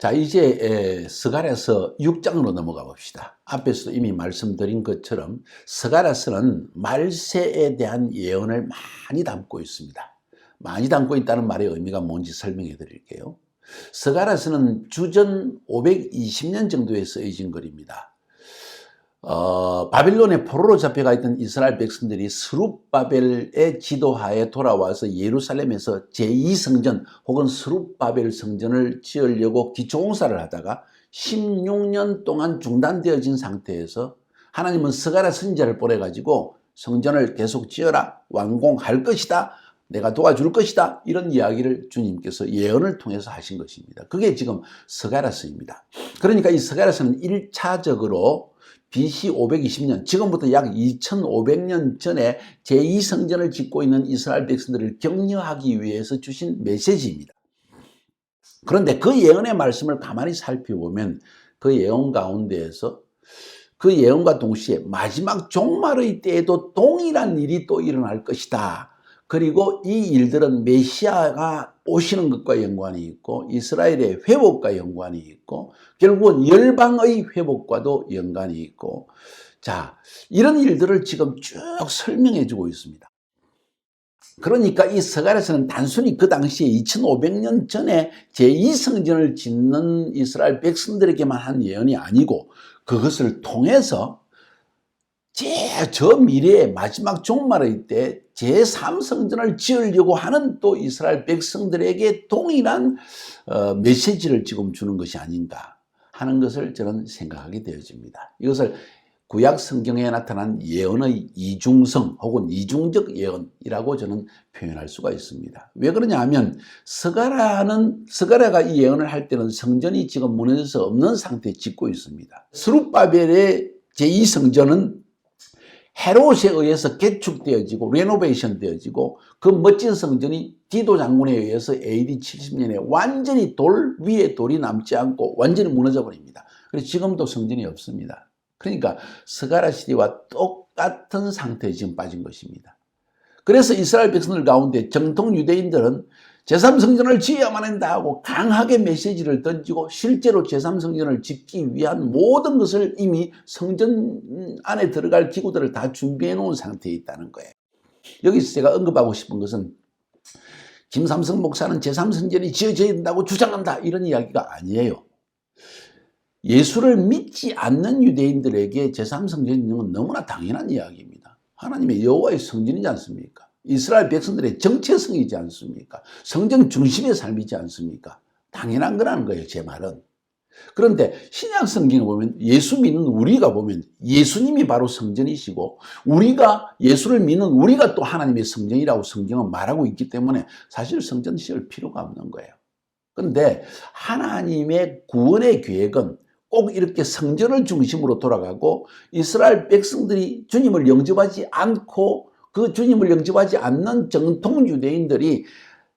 자, 이제 스가랴서 6장으로 넘어가 봅시다. 앞에서도 이미 말씀드린 것처럼 스가랴서는 말세에 대한 예언을 많이 담고 있습니다. 많이 담고 있다는 말의 의미가 뭔지 설명해 드릴게요. 스가랴서는 주전 520년 정도에 쓰여진 글입니다. 어, 바빌론의 포로로 잡혀가 있던 이스라엘 백성들이 스룹바벨의 지도하에 돌아와서 예루살렘에서 제2성전 혹은 스룹바벨 성전을 지으려고 기초공사를 하다가 16년 동안 중단되어진 상태에서 하나님은 스가랴 선지자를 보내가지고 성전을 계속 지어라 완공할 것이다 내가 도와줄 것이다 이런 이야기를 주님께서 예언을 통해서 하신 것입니다. 그게 지금 스가랴서입니다. 그러니까 이 스가랴서는 1차적으로 BC 520년, 지금부터 약 2500년 전에 제2성전을 짓고 있는 이스라엘 백성들을 격려하기 위해서 주신 메시지입니다. 그런데 그 예언의 말씀을 가만히 살펴보면 그 예언 가운데에서 그 예언과 동시에 마지막 종말의 때에도 동일한 일이 또 일어날 것이다. 그리고 이 일들은 메시아가 오시는 것과 연관이 있고 이스라엘의 회복과 연관이 있고 결국은 열방의 회복과도 연관이 있고 자 이런 일들을 지금 쭉 설명해 주고 있습니다. 그러니까 이 서갈에서는 단순히 그 당시에 2500년 전에 제2성전을 짓는 이스라엘 백성들에게만 한 예언이 아니고 그것을 통해서 제저 미래의 마지막 종말의 때 제3성전을 지으려고 하는 또 이스라엘 백성들에게 동일한 어, 메시지를 지금 주는 것이 아닌가 하는 것을 저는 생각하게 되어집니다. 이것을 구약 성경에 나타난 예언의 이중성 혹은 이중적 예언이라고 저는 표현할 수가 있습니다. 왜 그러냐 하면 스가라는 스가라가 이 예언을 할 때는 성전이 지금 무너져서 없는 상태에 짓고 있습니다. 스룹바벨의 제2성전은 헤롯에 의해서 개축되어지고 레노베이션 되어지고 그 멋진 성전이 디도 장군에 의해서 AD 70년에 완전히 돌 위에 돌이 남지 않고 완전히 무너져 버립니다. 그래서 지금도 성전이 없습니다. 그러니까 스가라 시대와 똑같은 상태에 지금 빠진 것입니다. 그래서 이스라엘 백성들 가운데 정통 유대인들은 제3성전을 지어야만 한다 하고 강하게 메시지를 던지고 실제로 제3성전을 짓기 위한 모든 것을 이미 성전 안에 들어갈 기구들을 다 준비해 놓은 상태에 있다는 거예요. 여기서 제가 언급하고 싶은 것은 김삼성 목사는 제3성전이 지어져야 된다고 주장한다 이런 이야기가 아니에요. 예수를 믿지 않는 유대인들에게 제3성전이 있는 건 너무나 당연한 이야기입니다. 하나님의 여호와의 성전이지 않습니까? 이스라엘 백성들의 정체성이지 않습니까? 성전 중심의 삶이지 않습니까? 당연한 거라는 거예요, 제 말은. 그런데 신약 성경을 보면 예수 믿는 우리가 보면 예수님이 바로 성전이시고 우리가 예수를 믿는 우리가 또 하나님의 성전이라고 성경은 말하고 있기 때문에 사실 성전 지을 필요가 없는 거예요. 그런데 하나님의 구원의 계획은 꼭 이렇게 성전을 중심으로 돌아가고 이스라엘 백성들이 주님을 영접하지 않고 그 주님을 영접하지 않는 정통 유대인들이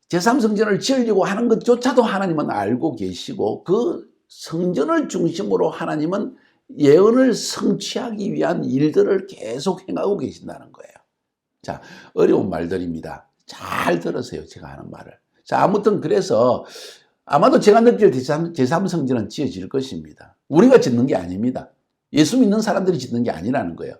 제3성전을 지으려고 하는 것조차도 하나님은 알고 계시고 그 성전을 중심으로 하나님은 예언을 성취하기 위한 일들을 계속 행하고 계신다는 거예요. 자, 어려운 말들입니다. 잘 들으세요. 제가 하는 말을. 자, 아무튼 그래서 아마도 제가 느낄 제3성전은 지어질 것입니다. 우리가 짓는 게 아닙니다. 예수 믿는 사람들이 짓는 게 아니라는 거예요.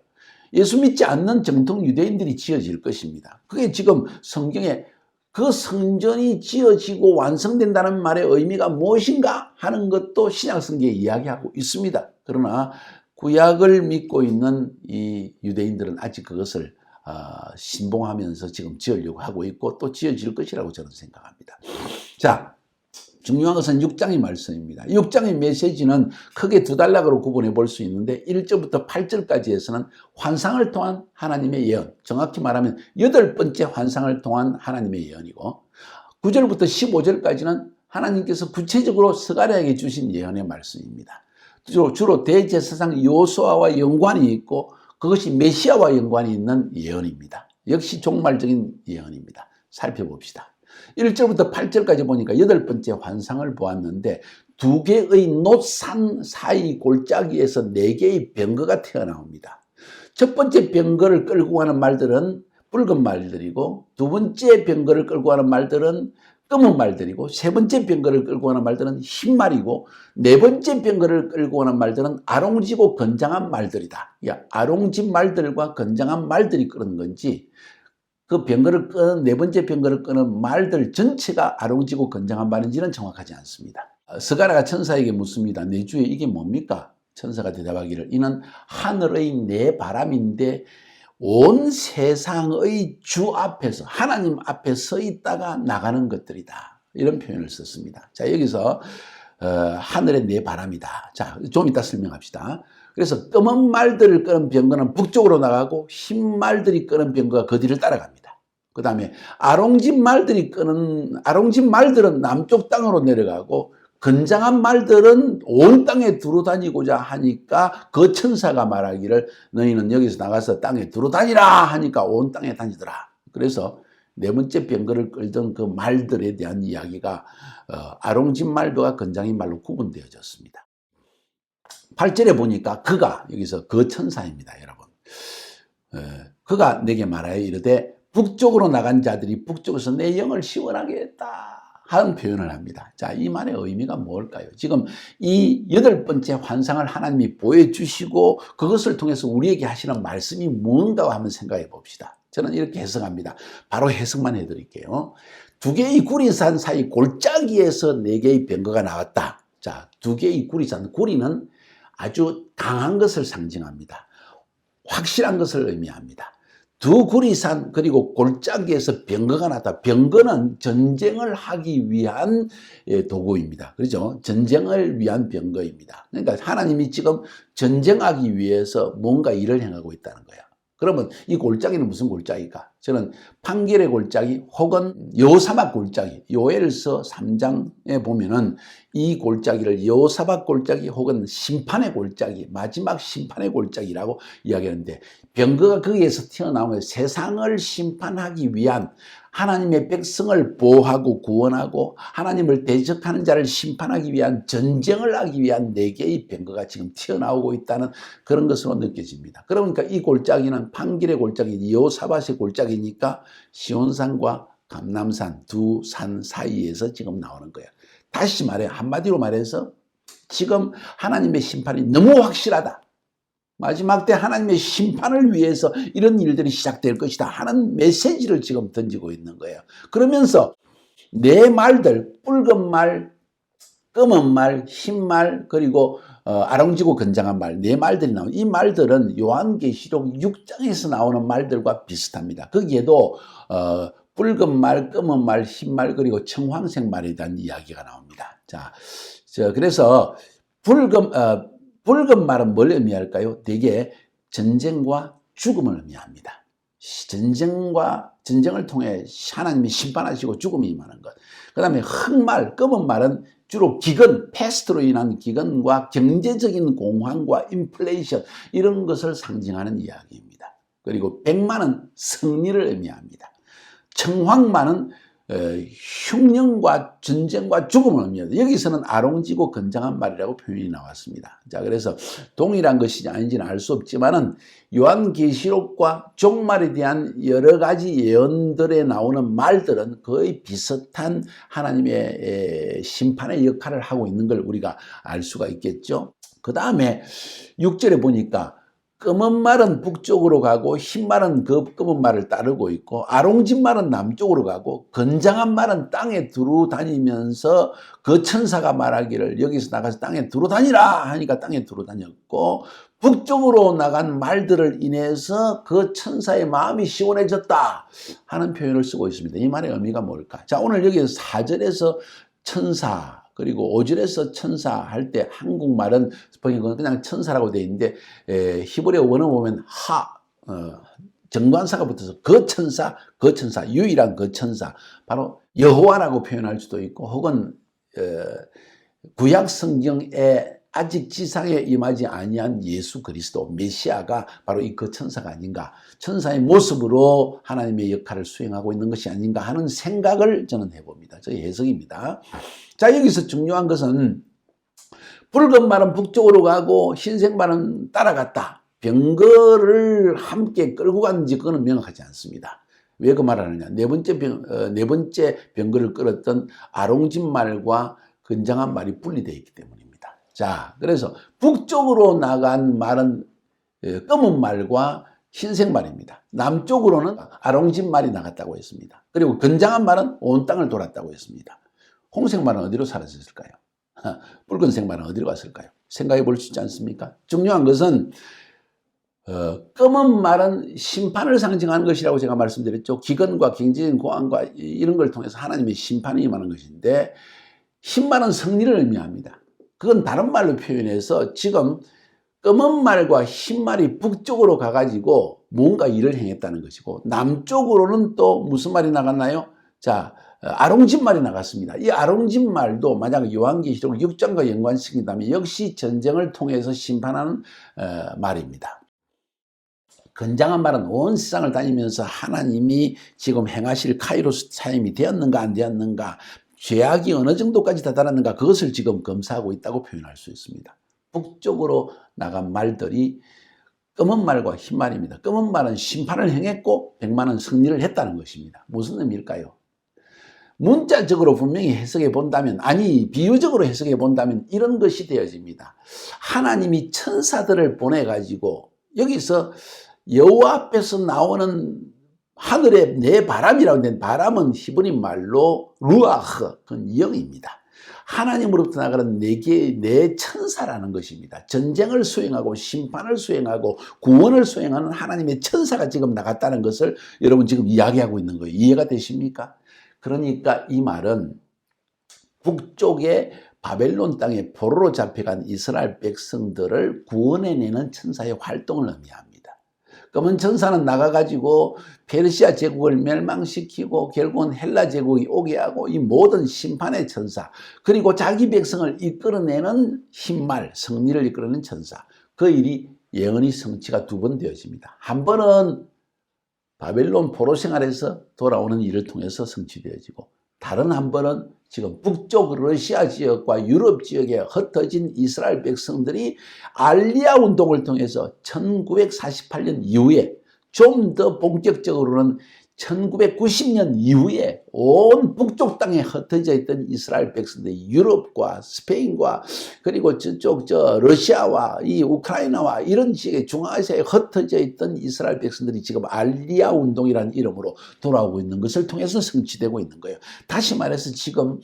예수 믿지 않는 정통 유대인들이 지어질 것입니다. 그게 지금 성경에 그 성전이 지어지고 완성된다는 말의 의미가 무엇인가 하는 것도 신약 성경에 이야기하고 있습니다. 그러나 구약을 믿고 있는 이 유대인들은 아직 그것을 어, 신봉하면서 지금 지으려고 하고 있고 또 지어질 것이라고 저는 생각합니다. 자, 중요한 것은 6장의 말씀입니다. 6장의 메시지는 크게 두 단락으로 구분해 볼 수 있는데 1절부터 8절까지에서는 환상을 통한 하나님의 예언, 정확히 말하면 여덟 번째 환상을 통한 하나님의 예언이고 9절부터 15절까지는 하나님께서 구체적으로 스가랴에게 주신 예언의 말씀입니다. 주로, 주로 대제사장 요소아와 연관이 있고 그것이 메시아와 연관이 있는 예언입니다. 역시 종말적인 예언입니다. 살펴봅시다. 1절부터 8절까지 보니까 여덟 번째 환상을 보았는데 두 개의 노산 사이 골짜기에서 네 개의 병거가 태어나옵니다. 첫 번째 병거를 끌고 가는 말들은 붉은 말들이고 두 번째 병거를 끌고 가는 말들은 검은 말들이고 세 번째 병거를 끌고 오는 말들은 흰 말이고 네 번째 병거를 끌고 오는 말들은 아롱지고 건장한 말들이다. 야, 아롱진 말들과 건장한 말들이 끄는 건지 그 병거를 끄는 네 번째 병거를 끄는 말들 전체가 아롱지고 건장한 말인지는 정확하지 않습니다. 어, 스가라가 천사에게 묻습니다. 내 주에 이게 뭡니까? 천사가 대답하기를 이는 하늘의 내 바람인데 온 세상의 주 앞에서 하나님 앞에 서 있다가 나가는 것들이다. 이런 표현을 썼습니다. 자 여기서 어, 하늘의 내 바람이다. 자 좀 이따 설명합시다. 그래서 검은 말들을 끄는 병거는 북쪽으로 나가고 흰 말들이 끄는 병거가 그 뒤를 따라갑니다. 그 다음에 아롱진 말들이 끄는 아롱진 말들은 남쪽 땅으로 내려가고 건장한 말들은 온 땅에 두루 다니고자 하니까 그 천사가 말하기를 너희는 여기서 나가서 땅에 두루 다니라 하니까 온 땅에 다니더라. 그래서 네 번째 병거를 끌던 그 말들에 대한 이야기가 어, 아롱진 말과 건장인 말로 구분되어졌습니다. 8절에 보니까 그가 여기서 그 천사입니다, 여러분. 어, 그가 내게 말하여 이르되 북쪽으로 나간 자들이 북쪽에서 내 영을 시원하게 했다. 하는 표현을 합니다. 자, 이 말의 의미가 뭘까요? 지금 이 여덟 번째 환상을 하나님이 보여주시고 그것을 통해서 우리에게 하시는 말씀이 뭔가 한번 생각해 봅시다. 저는 이렇게 해석합니다. 바로 해석만 해드릴게요. 두 개의 구리산 사이 골짜기에서 네 개의 병거가 나왔다. 자, 두 개의 구리산. 구리는 아주 강한 것을 상징합니다. 확실한 것을 의미합니다. 두 구리산 그리고 골짜기에서 병거가 나다. 병거는 전쟁을 하기 위한 예, 도구입니다. 그렇죠? 전쟁을 위한 병거입니다. 그러니까 하나님이 지금 전쟁하기 위해서 뭔가 일을 행하고 있다는 거예요. 그러면 이 골짜기는 무슨 골짜기가? 저는 판결의 골짜기 혹은 요사막 골짜기, 요엘서 3장에 보면은 이 골짜기를 요사박 골짜기 혹은 심판의 골짜기, 마지막 심판의 골짜기라고 이야기하는데 병거가 거기에서 튀어나오면 세상을 심판하기 위한 하나님의 백성을 보호하고 구원하고 하나님을 대적하는 자를 심판하기 위한 전쟁을 하기 위한 네 개의 병거가 지금 튀어나오고 있다는 그런 것으로 느껴집니다. 그러니까 이 골짜기는 판길의 골짜기, 요사밭의 골짜기니까 시온산과 감남산 두 산 사이에서 지금 나오는 거예요. 다시 말해 한마디로 말해서 지금 하나님의 심판이 너무 확실하다. 마지막 때 하나님의 심판을 위해서 이런 일들이 시작될 것이다 하는 메시지를 지금 던지고 있는 거예요. 그러면서 내 말들, 붉은 말, 검은 말, 흰 말, 그리고 어, 아롱지고 건장한 말, 네 말들이 나오는 이 말들은 요한계시록 6장에서 나오는 말들과 비슷합니다. 거기에도 어, 붉은 말, 검은 말, 흰 말, 그리고 청황색 말에 대한 이야기가 나옵니다. 자, 저 그래서 붉은 어, 붉은 말은 뭘 의미할까요? 대개 전쟁과 죽음을 의미합니다. 전쟁과 전쟁을 통해 하나님이 심판하시고 죽음이 임하는 것. 그 다음에 흑말, 검은 말은 주로 기근, 패스트로 인한 기근과 경제적인 공황과 인플레이션 이런 것을 상징하는 이야기입니다. 그리고 백만은 승리를 의미합니다. 청황만은 어, 흉년과 전쟁과 죽음을 의미합니다. 여기서는 아롱지고 건장한 말이라고 표현이 나왔습니다. 자, 그래서 동일한 것이 아닌지는 알 수 없지만은 요한계시록과 종말에 대한 여러 가지 예언들에 나오는 말들은 거의 비슷한 하나님의 심판의 역할을 하고 있는 걸 우리가 알 수가 있겠죠. 그 다음에 6절에 보니까 검은 말은 북쪽으로 가고 흰 말은 그 검은 말을 따르고 있고 아롱진 말은 남쪽으로 가고 건장한 말은 땅에 두루 다니면서 그 천사가 말하기를 여기서 나가서 땅에 두루 다니라 하니까 땅에 두루 다녔고 북쪽으로 나간 말들을 인해서 그 천사의 마음이 시원해졌다 하는 표현을 쓰고 있습니다. 이 말의 의미가 뭘까? 자 오늘 여기 4절에서 천사 그리고 오절에서 천사 할 때 한국말은 보니까 그냥 천사라고 되어 있는데 에, 히브리어 원어 보면 하 어, 정관사가 붙어서 그 천사, 그 천사, 유일한 그 천사. 바로 여호와라고 표현할 수도 있고 혹은 어, 구약 성경에 아직 지상에 임하지 아니한 예수 그리스도 메시아가 바로 이 그 천사가 아닌가 천사의 모습으로 하나님의 역할을 수행하고 있는 것이 아닌가 하는 생각을 저는 해봅니다. 저의 해석입니다. 자 여기서 중요한 것은 붉은 말은 북쪽으로 가고 흰색 말은 따라갔다. 병거를 함께 끌고 갔는지 그거는 명확하지 않습니다. 왜 그 말을 하느냐? 네 번째 병, 어, 네 번째 병거를 끌었던 아롱진 말과 건장한 말이 분리되어 있기 때문입니다. 자, 그래서 북쪽으로 나간 말은 어, 검은 말과 흰색 말입니다. 남쪽으로는 아롱진 말이 나갔다고 했습니다. 그리고 건장한 말은 온 땅을 돌았다고 했습니다. 홍색 말은 어디로 사라졌을까요? 붉은색 말은 어디로 갔을까요? 생각해 볼 수 있지 않습니까? 중요한 것은 어, 검은 말은 심판을 상징하는 것이라고 제가 말씀드렸죠. 기근과 경제적인 고안과 이런 걸 통해서 하나님의 심판이 임하는 것인데 흰 말은 승리를 의미합니다. 그건 다른 말로 표현해서 지금 검은 말과 흰 말이 북쪽으로 가가지고 뭔가 일을 행했다는 것이고 남쪽으로는 또 무슨 말이 나갔나요? 자, 아롱진 말이 나갔습니다. 이 아롱진 말도 만약 요한계시록 6장과 연관시킨다면 역시 전쟁을 통해서 심판하는 어, 말입니다. 건장한 말은 온 세상을 다니면서 하나님이 지금 행하실 카이로스 타임이 되었는가 안 되었는가 죄악이 어느 정도까지 다다랐는가 그것을 지금 검사하고 있다고 표현할 수 있습니다. 북쪽으로 나간 말들이 검은 말과 흰 말입니다. 검은 말은 심판을 행했고 백만은 승리를 했다는 것입니다. 무슨 의미일까요? 문자적으로 분명히 해석해 본다면 아니 비유적으로 해석해 본다면 이런 것이 되어집니다. 하나님이 천사들을 보내 가지고 여기서 여호와 앞에서 나오는 하늘의 내 바람이라고 된 바람은 히브리 말로 루아흐 그건 영입니다. 하나님으로부터 나가는 네 개의 네 천사라는 것입니다. 전쟁을 수행하고 심판을 수행하고 구원을 수행하는 하나님의 천사가 지금 나갔다는 것을 여러분 지금 이야기하고 있는 거예요. 이해가 되십니까? 그러니까 이 말은 북쪽에 바벨론 땅에 포로로 잡혀간 이스라엘 백성들을 구원해내는 천사의 활동을 의미합니다. 검은 천사는 나가가지고 페르시아 제국을 멸망시키고 결국은 헬라 제국이 오게 하고 이 모든 심판의 천사 그리고 자기 백성을 이끌어내는 힘말 승리를 이끌어내는 천사 그 일이 예언이 성취가 두 번 되어집니다. 한 번은 바벨론 포로 생활에서 돌아오는 일을 통해서 성취되어지고 다른 한 번은 지금 북쪽 러시아 지역과 유럽 지역에 흩어진 이스라엘 백성들이 알리아 운동을 통해서 1948년 이후에 좀 더 본격적으로는 1990년 이후에 온 북쪽 땅에 흩어져 있던 이스라엘 백성들이 유럽과 스페인과 그리고 저쪽 저 러시아와 이 우크라이나와 이런 지역의 중앙아시아에 흩어져 있던 이스라엘 백성들이 지금 알리아 운동이라는 이름으로 돌아오고 있는 것을 통해서 성취되고 있는 거예요. 다시 말해서 지금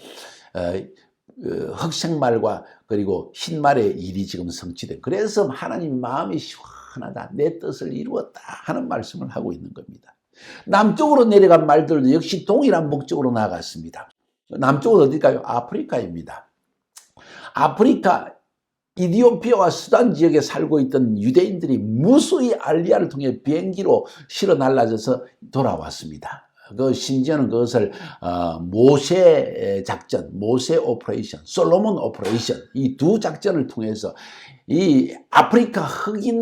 어, 어, 흑색말과 그리고 흰말의 일이 지금 성취돼. 그래서 하나님 마음이 시원하다. 내 뜻을 이루었다 하는 말씀을 하고 있는 겁니다. 남쪽으로 내려간 말들도 역시 동일한 목적으로 나갔습니다. 남쪽은 어딜까요? 아프리카입니다. 아프리카 이디오피아와 수단 지역에 살고 있던 유대인들이 무수히 알리아를 통해 비행기로 실어 날라져서 돌아왔습니다. 그 심지어는 그것을 어, 모세 작전, 모세 오퍼레이션, 솔로몬 오퍼레이션 이 두 작전을 통해서 이 아프리카 흑인처럼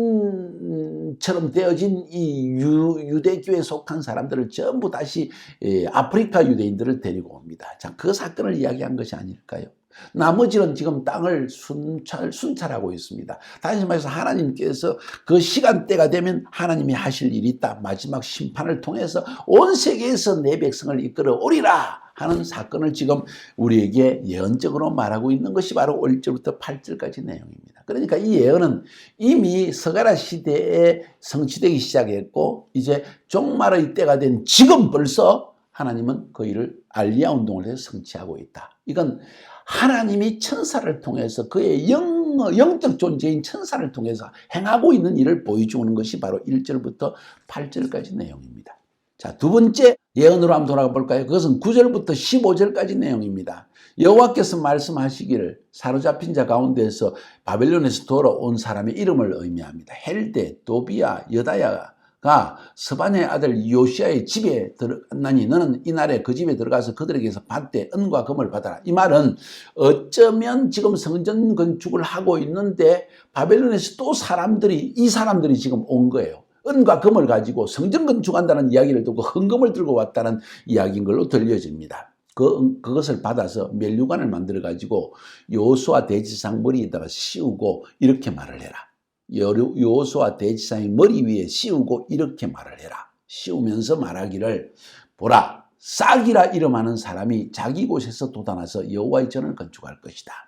되어진 이 유, 대교에 속한 사람들을 전부 다시 예, 아프리카 유대인들을 데리고 옵니다. 자, 그 사건을 이야기한 것이 아닐까요? 나머지는 지금 땅을 순찰, 순찰하고 있습니다. 다시 말해서 하나님께서 그 시간대가 되면 하나님이 하실 일이 있다. 마지막 심판을 통해서 온 세계에서 내 백성을 이끌어 오리라 하는 사건을 지금 우리에게 예언적으로 말하고 있는 것이 바로 1절부터 8절까지 내용입니다. 그러니까 이 예언은 이미 서가라 시대에 성취되기 시작했고 이제 종말의 때가 된 지금 벌써 하나님은 그 일을 알리아 운동을 해서 성취하고 있다. 이건 하나님이 천사를 통해서 그의 영, 영적 존재인 천사를 통해서 행하고 있는 일을 보여주는 것이 바로 1절부터 8절까지 내용입니다. 자, 두 번째 예언으로 한번 돌아가 볼까요? 그것은 9절부터 15절까지 내용입니다. 여호와께서 말씀하시기를 사로잡힌 자 가운데서 바벨론에서 돌아온 사람의 이름을 의미합니다. 헬데, 도비아, 여다야, 가 스바냐의 아들 요시아의 집에 들어갔나니 너는 이날에 그 집에 들어가서 그들에게서 밭대 은과 금을 받아라. 이 말은 어쩌면 지금 성전 건축을 하고 있는데 바벨론에서 또 사람들이 이 사람들이 지금 온 거예요. 은과 금을 가지고 성전 건축한다는 이야기를 듣고 헌금을 들고 왔다는 이야기인 걸로 들려집니다. 그, 그것을 받아서 멸류관을 만들어 가지고 요수와 대지상 머리에다가 씌우고 이렇게 말을 해라. 여호수아 대지상의 머리 위에 씌우고 이렇게 말을 해라. 씌우면서 말하기를 보라 싹이라 이름하는 사람이 자기 곳에서 돋아나서 여호와의 전을 건축할 것이다.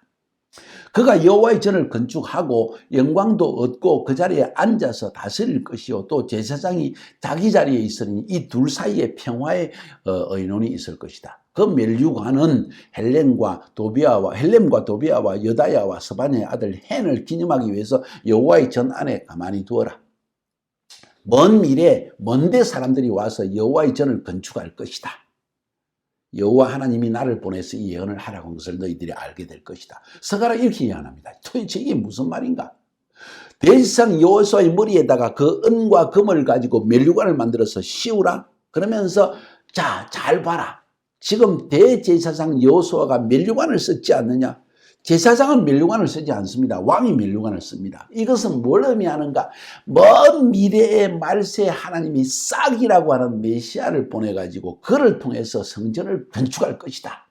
그가 여호와의 전을 건축하고 영광도 얻고 그 자리에 앉아서 다스릴 것이요 또 제사장이 자기 자리에 있으니 이 둘 사이에 평화의 어, 의논이 있을 것이다. 그 멜류관은 헬렘과 도비아와 헬렘과 도비아와 여다야와 스바냐의 아들 헨을 기념하기 위해서 여호와의 전 안에 가만히 두어라. 먼 미래 먼데 사람들이 와서 여호와의 전을 건축할 것이다. 여호와 하나님이 나를 보내서 이 예언을 하라고 한 것을 너희들이 알게 될 것이다. 서가라 이렇게 예언합니다. 도대체 이게 무슨 말인가? 대지상 여호수아의 머리에다가 그 은과 금을 가지고 멜류관을 만들어서 씌우라. 그러면서 자, 잘 봐라. 지금 대제사장 여호수아가 멜류관을 썼지 않느냐? 제사장은 멜류관을 쓰지 않습니다. 왕이 멜류관을 씁니다. 이것은 뭘 의미하는가? 먼 미래의 말세 하나님이 싹이라고 하는 메시아를 보내가지고 그를 통해서 성전을 건축할 것이다.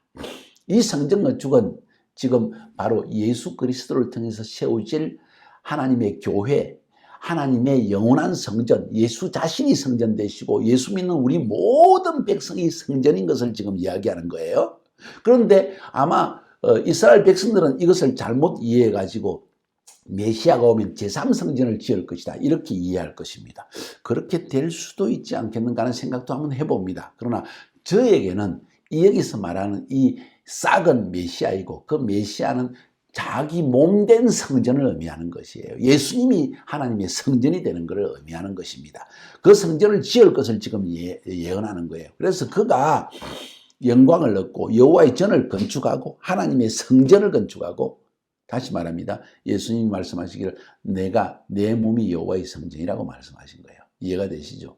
이 성전 건축은 지금 바로 예수 그리스도를 통해서 세워질 하나님의 교회, 하나님의 영원한 성전, 예수 자신이 성전 되시고 예수 믿는 우리 모든 백성이 성전인 것을 지금 이야기하는 거예요. 그런데 아마 어, 이스라엘 백성들은 이것을 잘못 이해해가지고 메시아가 오면 제3성전을 지을 것이다. 이렇게 이해할 것입니다. 그렇게 될 수도 있지 않겠는가 하는 생각도 한번 해봅니다. 그러나 저에게는 이 여기서 말하는 이 싹은 메시아이고 그 메시아는 자기 몸 된 성전을 의미하는 것이에요. 예수님이 하나님의 성전이 되는 것을 의미하는 것입니다. 그 성전을 지을 것을 지금 예, 예언하는 거예요. 그래서 그가 영광을 얻고 여호와의 전을 건축하고 하나님의 성전을 건축하고 다시 말합니다. 예수님이 말씀하시기를 내가 내 몸이 여호와의 성전이라고 말씀하신 거예요. 이해가 되시죠?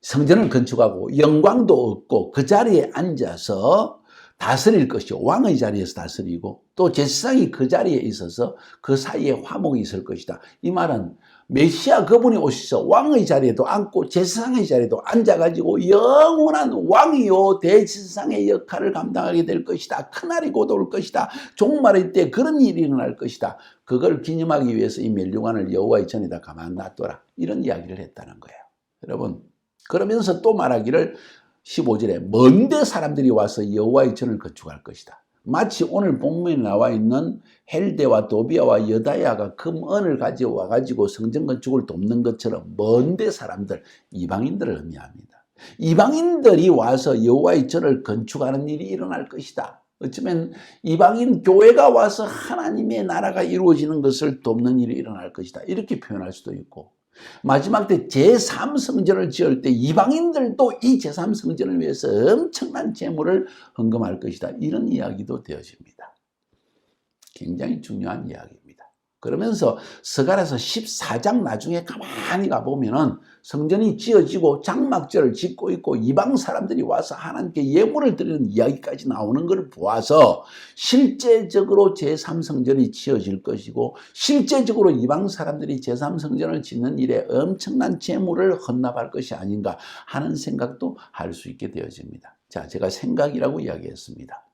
성전을 건축하고 영광도 얻고 그 자리에 앉아서 다스릴 것이요. 왕의 자리에서 다스리고 또 제사장이 그 자리에 있어서 그 사이에 화목이 있을 것이다. 이 말은 메시아 그분이 오셔서 왕의 자리에도 앉고 제사장의 자리에도 앉아가지고 영원한 왕이요 대제사장의 역할을 감당하게 될 것이다. 그날이 곧 올 것이다. 종말의 때 그런 일이 일어날 것이다. 그걸 기념하기 위해서 이 멸류관을 여호와의 전에다 가만 놔둬라. 이런 이야기를 했다는 거예요. 여러분 그러면서 또 말하기를 15절에 먼데 사람들이 와서 여호와의 전을 건축할 것이다. 마치 오늘 본문에 나와 있는 헬데와 도비아와 여다야가 금은을 가지고 와가지고 성전 건축을 돕는 것처럼 먼데 사람들, 이방인들을 의미합니다. 이방인들이 와서 여호와의 전을 건축하는 일이 일어날 것이다. 어쩌면 이방인 교회가 와서 하나님의 나라가 이루어지는 것을 돕는 일이 일어날 것이다. 이렇게 표현할 수도 있고 마지막 때 제3성전을 지을 때 이방인들도 이 제3성전을 위해서 엄청난 재물을 헌금할 것이다. 이런 이야기도 되어집니다. 굉장히 중요한 이야기입니다. 그러면서 서갈에서 14장 나중에 가만히 가보면은 성전이 지어지고 장막절을 짓고 있고 이방 사람들이 와서 하나님께 예물을 드리는 이야기까지 나오는 것을 보아서 실제적으로 제3성전이 지어질 것이고 실제적으로 이방 사람들이 제3성전을 짓는 일에 엄청난 재물을 헌납할 것이 아닌가 하는 생각도 할 수 있게 되어집니다. 자, 제가 생각이라고 이야기했습니다.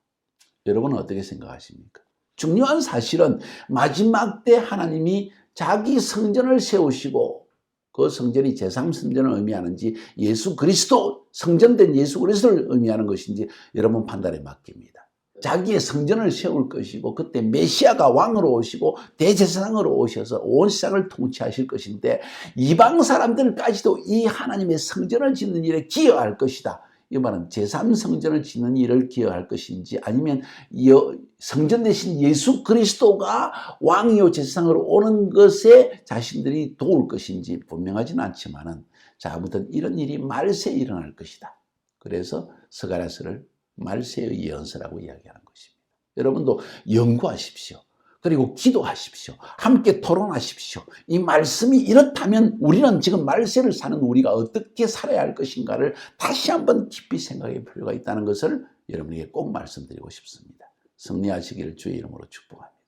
여러분은 어떻게 생각하십니까? 중요한 사실은 마지막 때 하나님이 자기 성전을 세우시고 그 성전이 제3성전을 의미하는지 예수 그리스도 성전된 예수 그리스도를 의미하는 것인지 여러분 판단에 맡깁니다. 자기의 성전을 세울 것이고 그때 메시아가 왕으로 오시고 대제사장으로 오셔서 온 세상을 통치하실 것인데 이방 사람들까지도 이 하나님의 성전을 짓는 일에 기여할 것이다. 이 말은 제3성전을 짓는 일을 기여할 것인지 아니면 성전 대신 예수 그리스도가 왕이요 제사장으로 오는 것에 자신들이 도울 것인지 분명하지는 않지만은 자 아무튼 이런 일이 말세에 일어날 것이다. 그래서 스가랴스를 말세의 예언서라고 이야기하는 것입니다. 여러분도 연구하십시오. 그리고 기도하십시오. 함께 토론하십시오. 이 말씀이 이렇다면 우리는 지금 말세를 사는 우리가 어떻게 살아야 할 것인가를 다시 한번 깊이 생각할 필요가 있다는 것을 여러분에게 꼭 말씀드리고 싶습니다. 승리하시기를 주의 이름으로 축복합니다.